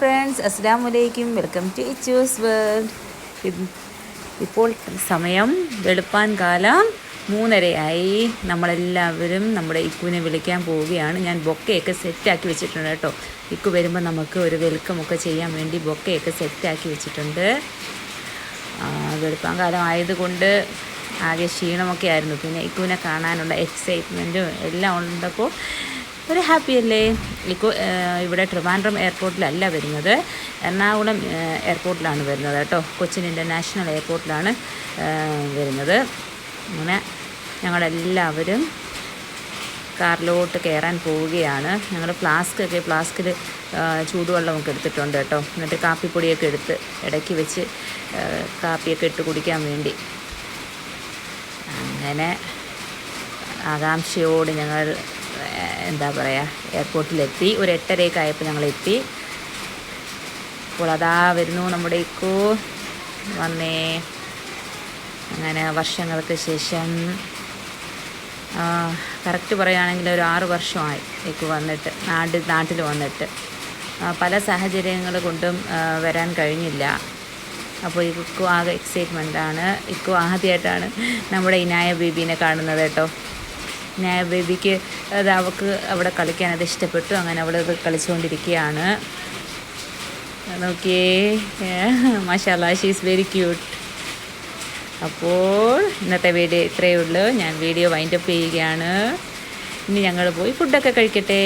Friends അസ്സാം വലൈക്കും welcome to Ichu's world ഇപ്പോൾ സമയം വെളുപ്പാൻ കാലം മൂന്നരയായി. നമ്മളെല്ലാവരും നമ്മുടെ ഇക്കുവിനെ വിളിക്കാൻ പോവുകയാണ്. ഞാൻ ബൊക്കയൊക്കെ സെറ്റാക്കി വെച്ചിട്ടുണ്ട് കേട്ടോ. ഇക്കു വരുമ്പോൾ നമുക്ക് ഒരു വെൽക്കമൊക്കെ ചെയ്യാൻ വേണ്ടി ബൊക്കയൊക്കെ സെറ്റാക്കി വെച്ചിട്ടുണ്ട്. വെളുപ്പാൻ കാലം ആയതുകൊണ്ട് ആകെ ക്ഷീണമൊക്കെ ആയിരുന്നു. പിന്നെ ഇക്കുവിനെ കാണാനുള്ള എക്സൈറ്റ്മെന്റും എല്ലാം ഉണ്ടപ്പോൾ ഒരു ഹാപ്പി അല്ലേ? ഇവിടെ ട്രിവാൻഡ്രം എയർപോർട്ടിലല്ല വരുന്നത്. എറണാകുളം എയർപോർട്ടിലാണ് വരുന്നത് കേട്ടോ. കൊച്ചിൻ ഇന്റർനാഷണൽ എയർപോർട്ടിലാണ് വരുന്നത്. അങ്ങനെ ഞങ്ങളെല്ലാവരും കാറിലോട്ട് കയറാൻ പോവുകയാണ്. ഞങ്ങൾ ഫ്ലാസ്ക് ഒക്കെ ഫ്ലാസ്കിൽ ചൂടുവെള്ളമൊക്കെ എടുത്തിട്ടുണ്ട് കേട്ടോ. എന്നിട്ട് കാപ്പിപ്പൊടിയൊക്കെ എടുത്ത് ഇടയ്ക്ക് വെച്ച് കാപ്പിയൊക്കെ ഇട്ട് കുടിക്കാൻ വേണ്ടി. അങ്ങനെ ആകാംക്ഷയോട് ഞങ്ങൾ എന്താ പറയുക എയർപോർട്ടിലെത്തി ഒരു എട്ടരയൊക്കെ ആയപ്പോൾ ഞങ്ങൾ എത്തി അപ്പോൾ അതാ വരുന്നു നമ്മുടെ ഇക്കോ. വന്നേ. അങ്ങനെ വർഷങ്ങൾക്ക് ശേഷം കറക്റ്റ് പറയുകയാണെങ്കിൽ ഒരു ആറ് വർഷമായി ഇക്കു വന്നിട്ട് നാട് നാട്ടിൽ വന്നിട്ട്. പല സാഹചര്യങ്ങൾ കൊണ്ടും വരാൻ കഴിഞ്ഞില്ല. അപ്പോൾ ഇക്കു ആകെ എക്സൈറ്റ്മെന്റാണ് ഇക്കു ആദ്യമായിട്ടാണ് നമ്മുടെ ഇനായ ബേബീനെ കാണുന്നത് കേട്ടോ. ബേബിക്ക് അത് അവൾക്ക് അവിടെ കളിക്കാൻ അത് ഇഷ്ടപ്പെട്ടു. അങ്ങനെ അവൾ കളിച്ചുകൊണ്ടിരിക്കുകയാണ്. നോക്കിയേ മഷാല ഷീസ് വെരി ക്യൂട്ട് അപ്പോൾ ഇന്നത്തെ വീഡിയോ ഇത്രയേ ഉള്ളൂ. ഞാൻ വീഡിയോ വൈൻഡപ്പ് ചെയ്യുകയാണ്. ഇനി ഞങ്ങൾ പോയി ഫുഡൊക്കെ കഴിക്കട്ടെ.